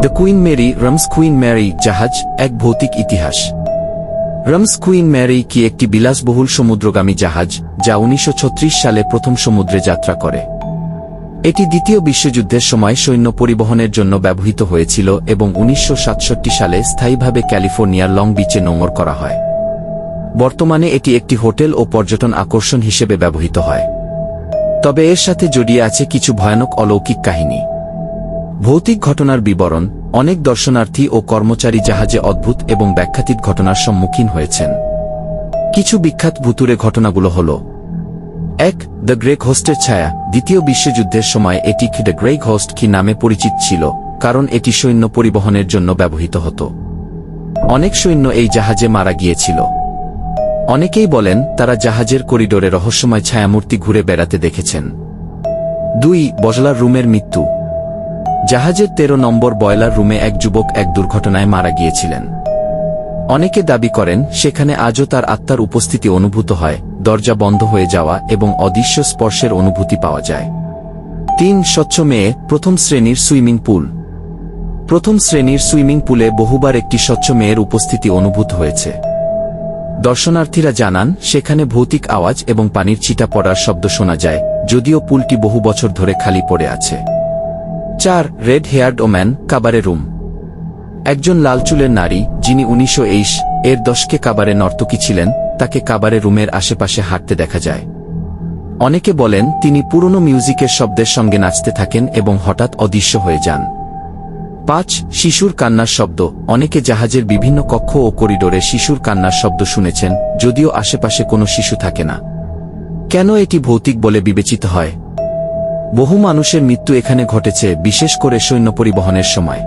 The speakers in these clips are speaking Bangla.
দ্য কুইন মেরি রমস কুইন ম্যারি জাহাজ, এক ভৌতিক ইতিহাস। রমস কুইন ম্যারি কি একটি বিলাসবহুল সমুদ্রগামী জাহাজ, যা উনিশশো ছত্রিশ সালে প্রথম সমুদ্রে যাত্রা করে? এটি দ্বিতীয় বিশ্বযুদ্ধের সময় সৈন্য পরিবহনের জন্য ব্যবহৃত হয়েছিল এবং উনিশশো সাতষট্টি সালে স্থায়ীভাবে ক্যালিফোর্নিয়ার লং বিচে নোঙর করা হয়। বর্তমানে এটি একটি হোটেল ও পর্যটন আকর্ষণ হিসেবে ব্যবহৃত হয়। তবে এর সাথে জড়িয়ে আছে কিছু ভয়ানক অলৌকিক কাহিনী। ভৌতিক ঘটনার বিবরণ, অনেক দর্শনার্থী ও কর্মচারী জাহাজে অদ্ভুত এবং ব্যাখ্যাতীত ঘটনার সম্মুখীন হয়েছেন। কিছু বিখ্যাত ভুতুরে ঘটনাগুলো হল, এক, দ্য গ্রেক হোস্টের ছায়া, দ্বিতীয় বিশ্বযুদ্ধের সময় এটি দ্য গ্রেক হোস্ট কি নামে পরিচিত ছিল, কারণ এটি সৈন্য পরিবহনের জন্য ব্যবহৃত হতো। অনেক সৈন্য এই জাহাজে মারা গিয়েছিল। অনেকেই বলেন তারা জাহাজের করিডোরে রহস্যময় ছায়ামূর্তি ঘুরে বেড়াতে দেখেছেন। দুই, বজলার রুমের মৃত্যু। জাহাজের তেরো নম্বর বয়লার রুমে এক যুবক এক দুর্ঘটনায় মারা গিয়েছিলেন। অনেকে দাবি করেন, সেখানে আজও তার আত্মার উপস্থিতি অনুভূত হয়, দরজা বন্ধ হয়ে যাওয়া এবং অদৃশ্য স্পর্শের অনুভূতি পাওয়া যায়। তিন, স্বচ্ছ মেয়ে, প্রথম শ্রেণির সুইমিং পুল। প্রথম শ্রেণির সুইমিং পুলে বহুবার একটি স্বচ্ছ মেয়ের উপস্থিতি অনুভূত হয়েছে। দর্শনার্থীরা জানান, সেখানে ভৌতিক আওয়াজ এবং পানির ছিটা পড়ার শব্দ শোনা যায়, যদিও পুলটি বহু বছর ধরে খালি পড়ে আছে। চার red haired woman cabaret room. একজন লাল চুলের নারী, যিনি উনিশশো এর দশকে কাবারে নর্তকী ছিলেন, তাকে কাবারে রুমের আশেপাশে হাঁটতে দেখা যায়। অনেকে বলেন, তিনি পুরনো মিউজিকের শব্দের সঙ্গে নাচতে থাকেন এবং হঠাৎ অদৃশ্য হয়ে যান। পাঁচ, শিশুর কান্নার শব্দ। অনেকে জাহাজের বিভিন্ন কক্ষ ও করিডোরে শিশুর কান্নার শব্দ শুনেছেন, যদিও আশেপাশে কোনো শিশু থাকে না। কেন এটি ভৌতিক বলে বিবেচিত হয়? বহু মানুষের মৃত্যু এখানে ঘটেছে, বিশেষ করে সৈন্য পরিবহনের সময়।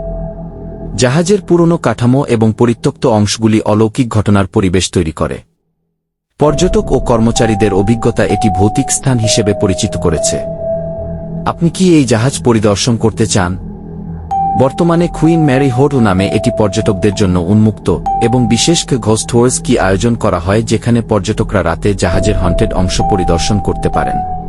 জাহাজের পুরনো কাঠামো এবং পরিত্যক্ত অংশগুলি অলৌকিক ঘটনার পরিবেশ তৈরি করে। পর্যটক ও কর্মচারীদের অভিজ্ঞতা এটি ভৌতিক স্থান হিসেবে পরিচিত করেছে। আপনি কি এই জাহাজ পরিদর্শন করতে চান? বর্তমানে কুইন ম্যারি হোট নামে এটি পর্যটকদের জন্য উন্মুক্ত এবং বিশেষ ঘোস্ট টুয়ার্স কি আয়োজন করা হয় যেখানে পর্যটকরা রাতে জাহাজের হন্টেড অংশ পরিদর্শন করতে পারেন।